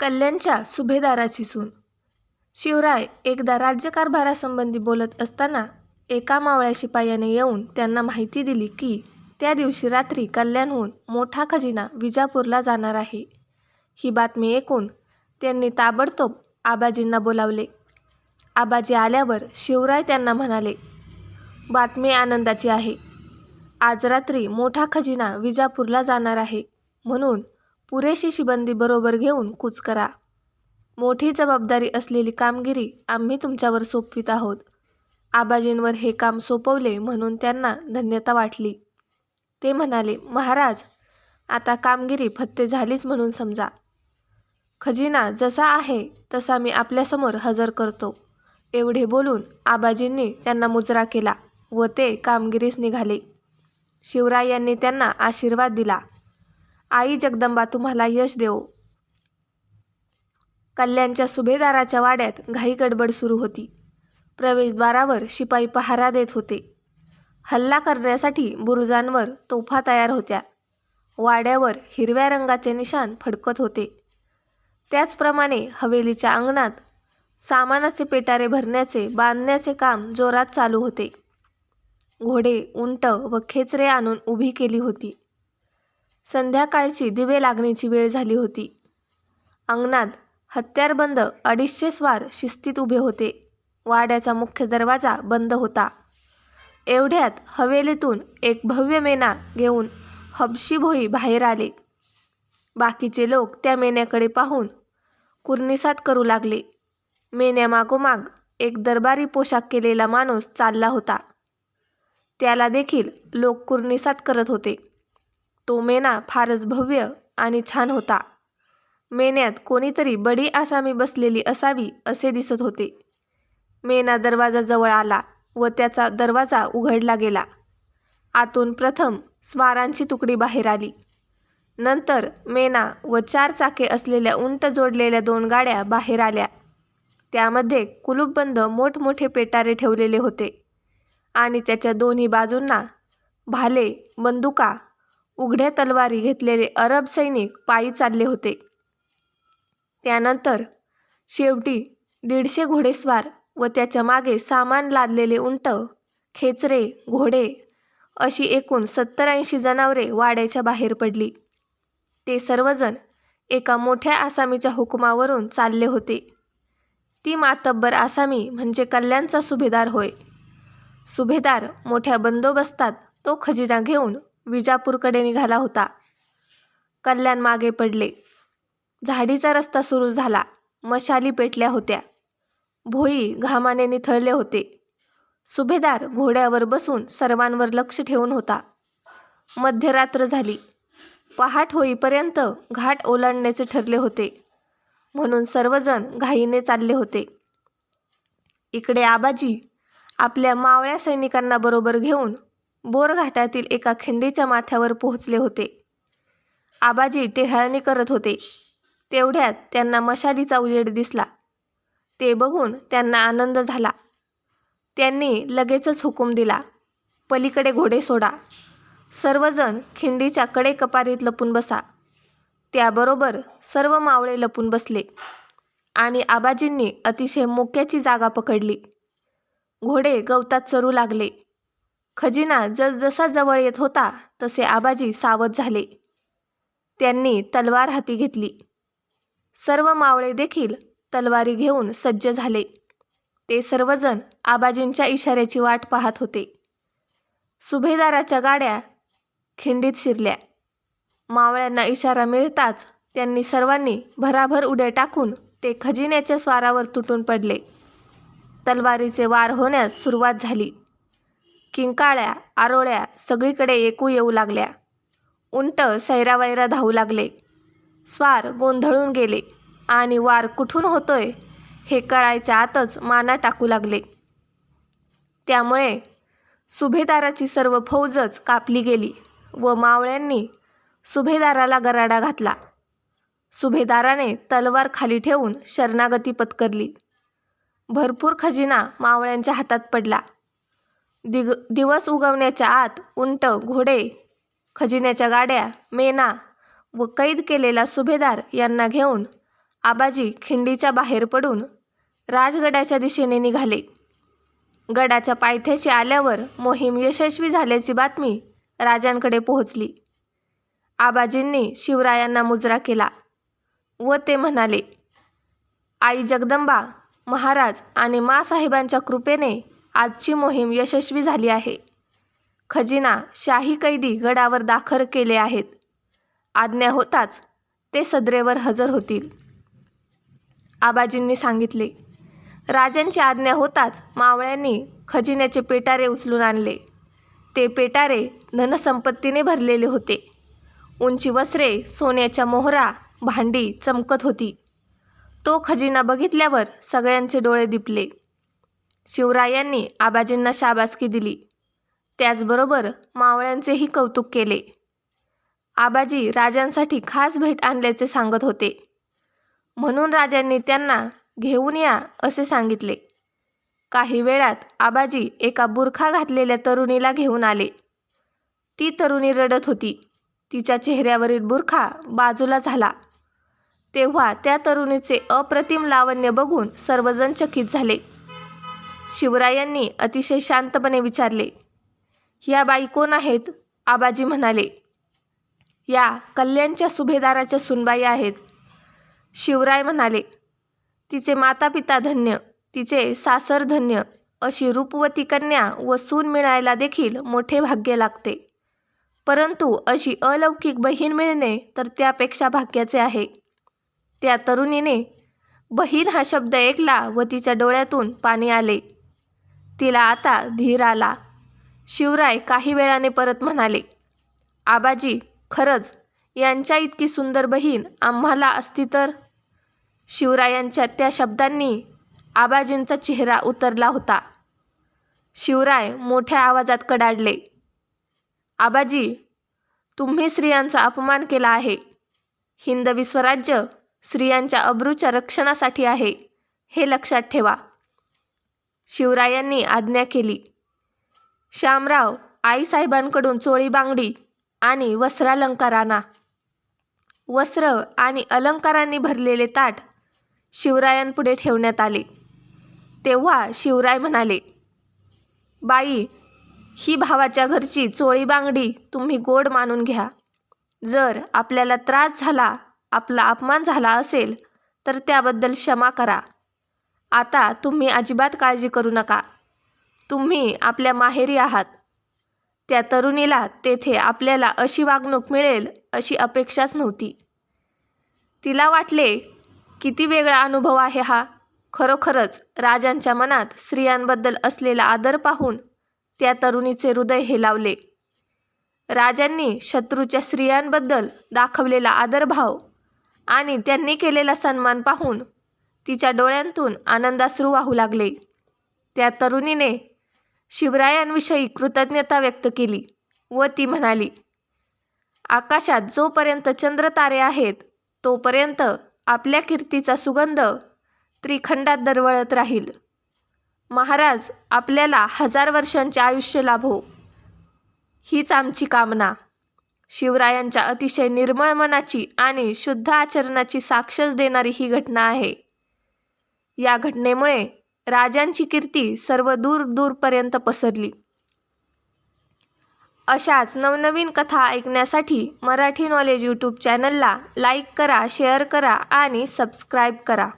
कल्याणच्या सुभेदाराची सून. शिवराय एकदा राज्यकारभारासंबंधी बोलत असताना एका मावळ्या शिपायाने येऊन त्यांना माहिती दिली की त्या दिवशी रात्री कल्याणहून मोठा खजिना विजापूरला जाणार आहे. ही बातमी ऐकून त्यांनी ताबडतोब आबाजींना बोलावले. आबाजी आल्यावर शिवराय त्यांना म्हणाले बातमी आनंदाची आहे. आज रात्री मोठा खजिना विजापूरला जाणार आहे म्हणून पुरेशी शिबंदी बरोबर घेऊन कूच करा. मोठी जबाबदारी असलेली कामगिरी आम्ही तुमच्यावर सोपवित आहोत. आबाजींवर हे काम सोपवले म्हणून त्यांना धन्यता वाटली. ते म्हणाले महाराज आता कामगिरी फत्ते झालीच म्हणून समजा. खजिना जसा आहे तसा मी आपल्यासमोर हजर करतो. एवढे बोलून आबाजींनी त्यांना मुजरा केला व ते कामगिरीस निघाले. शिवरायांनी त्यांना आशीर्वाद दिला. आई जगदंबा तुम्हाला यश देवो कल्याणच्या सुभेदाराच्या वाड्यात घाई गडबड सुरू होती. प्रवेशद्वारावर शिपाई पहारा देत होते. हल्ला करण्यासाठी बुरुजांवर तोफा तयार होत्या. वाड्यावर हिरव्या रंगाचे निशाण फडकत होते. त्याचप्रमाणे हवेलीच्या अंगणात सामानाचे पेटारे भरण्याचे बांधण्याचे काम जोरात चालू होते. घोडे उंट व खेचरे आणून उभी केली होती. संध्याकाळची दिवे लागण्याची वेळ झाली होती. अंगणात हत्यारबंद अडीचशे स्वार शिस्तीत उभे होते. वाड्याचा मुख्य दरवाजा बंद होता. एवढ्यात हवेलीतून एक भव्य मेना घेऊन हबशी भोई बाहेर आले. बाकीचे लोक त्या मेण्याकडे पाहून कुर्निसात करू लागले. मेण्यामागोमाग एक दरबारी पोशाख केलेला माणूस चालला होता. त्याला देखील लोक कुर्निसात करत होते. तो मेना फारच भव्य आणि छान होता. मेन्यात कोणीतरी बडी आसामी बसलेली असावी असे दिसत होते. मेना दरवाजा जवळ आला व त्याचा दरवाजा उघडला गेला. आतून प्रथम स्वारांची तुकडी बाहेर आली. नंतर मेना व चार चाके असलेल्या उंट जोडलेल्या दोन गाड्या बाहेर आल्या. त्यामध्ये कुलूपबंद मोठमोठे पेटारे ठेवलेले होते. आणि त्याच्या दोन्ही बाजूंना भाले बंदुका उघड्या तलवारी घेतलेले अरब सैनिक पायी चालले होते. त्यानंतर शेवटी दीडशे घोडेस्वार व त्याच्यामागे सामान लादलेले उंट खेचरे घोडे अशी एकूण सत्तर ऐंशी जनावरे वाड्याच्या बाहेर पडली. ते सर्वजण एका मोठ्या आसामीच्या हुकुमावरून चालले होते. ती मातब्बर आसामी म्हणजे कल्याणचा सुभेदार होय. सुभेदार मोठ्या बंदोबस्तात तो खजिना घेऊन विजापूरकडे निघाला होता. कल्याण मागे पडले. झाडीचा रस्ता सुरू झाला. मशाली पेटल्या होत्या. भोई घामाने निथळले होते. सुभेदार घोड्यावर बसून सर्वांवर लक्ष ठेवून होता. मध्यरात्र झाली. पहाट होईपर्यंत घाट ओलांडण्याचे ठरले होते. म्हणून सर्वजण घाईने चालले होते. इकडे आबाजी आपल्या मावळ्या सैनिकांना बरोबर घेऊन बोरघाटातील एका खिंडीच्या माथ्यावर पोहोचले होते. आबाजी टेहाळणी करत होते. तेवढ्यात त्यांना मशालीचा उजेड दिसला. ते बघून त्यांना आनंद झाला. त्यांनी लगेचच हुकूम दिला. पलीकडे घोडे सोडा. सर्वजण खिंडीच्या कडे कपारीत लपून बसा. त्याबरोबर सर्व मावळे लपून बसले. आणि आबाजींनी अतिशय मोक्याची जागा पकडली. घोडे गवतात चरू लागले. खजिना जसजसा जवळ येत होता तसे आबाजी सावध झाले. त्यांनी तलवार हाती घेतली. सर्व मावळे देखील तलवारी घेऊन सज्ज झाले. ते सर्वजण आबाजींच्या इशाऱ्याची वाट पाहत होते. सुभेदाराच्या गाड्या खिंडीत शिरल्या. मावळ्यांना इशारा मिळताच त्यांनी सर्वांनी भराभर उड्या टाकून ते खजिन्याच्या स्वारावर तुटून पडले. तलवारीचे वार होण्यास सुरुवात झाली. किंकाळ्या आरोळ्या सगळीकडे एकू येऊ लागल्या. उंट सैरावैरा धावू लागले. स्वार गोंधळून गेले. आणि वार कुठून होतोय? हे कळायच्या आतच माना टाकू लागले. त्यामुळे सुभेदाराची सर्व फौजच कापली गेली व मावळ्यांनी सुभेदाराला गराडा घातला. सुभेदाराने तलवार खाली ठेवून शरणागती पत्करली. भरपूर खजिना मावळ्यांच्या हातात पडला. दिग दिवस उगवण्याच्या आत उंट घोडे खजिन्याच्या गाड्या मेना व कैद केलेला सुभेदार यांना घेऊन आबाजी खिंडीच्या बाहेर पडून राजगडाच्या दिशेने निघाले. गडाच्या पायथ्याशी आल्यावर मोहीम यशस्वी झाल्याची बातमी राजांकडे पोहोचली. आबाजींनी शिवरायांना मुजरा केला व ते म्हणाले आई जगदंबा महाराज आणि मासाहेबांच्या कृपेने आजची मोहीम यशस्वी झाली आहे. खजिना शाही कैदी गडावर दाखल केले आहेत. आज्ञा होताच ते सदरेवर हजर होतील. आबाजींनी सांगितले राजांची आज्ञा होताच मावळ्यांनी खजिन्याचे पेटारे उचलून आणले. ते पेटारे धनसंपत्तीने भरलेले होते. उंची वस्त्रे सोन्याच्या मोहरा भांडी चमकत होती. तो खजिना बघितल्यावर सगळ्यांचे डोळे दिपले. शिवरायांनी आबाजींना शाबासकी दिली. त्याचबरोबर मावळ्यांचेही कौतुक केले. आबाजी राजांसाठी खास भेट आणल्याचे सांगत होते. म्हणून राजांनी त्यांना घेऊन या असे सांगितले. काही वेळात आबाजी एका बुरखा घातलेल्या तरुणीला घेऊन आले. ती तरुणी रडत होती. तिच्या चेहऱ्यावरील बुरखा बाजूला झाला. तेव्हा त्या तरुणीचे अप्रतिम लावण्य बघून सर्वजण चकित झाले. शिवरायांनी अतिशय शांतपणे विचारले या बाई कोण आहेत? आबाजी म्हणाले या कल्याणच्या सुभेदाराच्या सुनबाई आहेत. शिवराय म्हणाले तिचे मातापिता धन्य तिचे सासर धन्य अशी रूपवती कन्या व सून मिळायला देखील मोठे भाग्य लागते. परंतु अशी अलौकिक बहीण मिळणे तर त्यापेक्षा भाग्याचे आहे. त्या तरुणीने बहीण हा शब्द ऐकला व तिच्या डोळ्यातून पाणी आले. तिला आता धीर आला. शिवराय काही वेळाने परत म्हणाले आबाजी खरंच यांच्या इतकी सुंदर बहीण आम्हाला असती तर? शिवरायांच्या त्या शब्दांनी आबाजींचा चेहरा उतरला होता. शिवराय मोठ्या आवाजात कडाडले आबाजी तुम्ही स्त्रियांचा अपमान केला आहे. हिंदवी स्वराज्य स्त्रियांच्या अब्रूच्या रक्षणासाठी आहे हे लक्षात ठेवा. शिवरायांनी आज्ञा केली. श्यामराव आईसाहेबांकडून चोळी बांगडी आणि वस्त्रालंकार आणा वस्त्र आणि अलंकारांनी भरलेले ताट शिवरायांपुढे ठेवण्यात आले. तेव्हा शिवराय म्हणाले बाई ही भावाच्या घरची चोळी बांगडी तुम्ही गोड मानून घ्या. जर आपल्याला त्रास झाला आपला अपमान झाला असेल तर त्याबद्दल क्षमा करा. आता तुम्ही अजिबात काळजी करू नका. तुम्ही आपल्या माहेरी आहात. त्या तरुणीला तेथे आपल्याला अशी वागणूक मिळेल अशी अपेक्षाच नव्हती. तिला वाटले किती वेगळा अनुभव आहे हा. खरोखरच राजांच्या मनात स्त्रियांबद्दल असलेला आदर पाहून त्या तरुणीचे हृदय हेलावले राजांनी शत्रूच्या स्त्रियांबद्दल दाखवलेला आदरभाव आणि त्यांनी केलेला सन्मान पाहून तिच्या डोळ्यांतून आनंदाश्रू वाहू लागले. त्या तरुणीने शिवरायांविषयी कृतज्ञता व्यक्त केली व ती म्हणाली आकाशात जोपर्यंत चंद्रतारे आहेत तोपर्यंत आपल्या कीर्तीचा सुगंध त्रिखंडात दरवळत राहील. महाराज आपल्याला हजार वर्षांचे आयुष्य लाभो. हीच आमची कामना शिवरायांच्या अतिशय निर्मळ मनाची आणि शुद्ध आचरणाची साक्षच देणारी ही घटना आहे. या घटनेमुळे राजांची कीर्ती सर्व दूर दूरपर्यंत पसरली. अशाच नवनवीन कथा ऐकण्यासाठी मराठी नॉलेज यूट्यूब चॅनलला लाईक करा शेअर करा आणि सबस्क्राईब करा.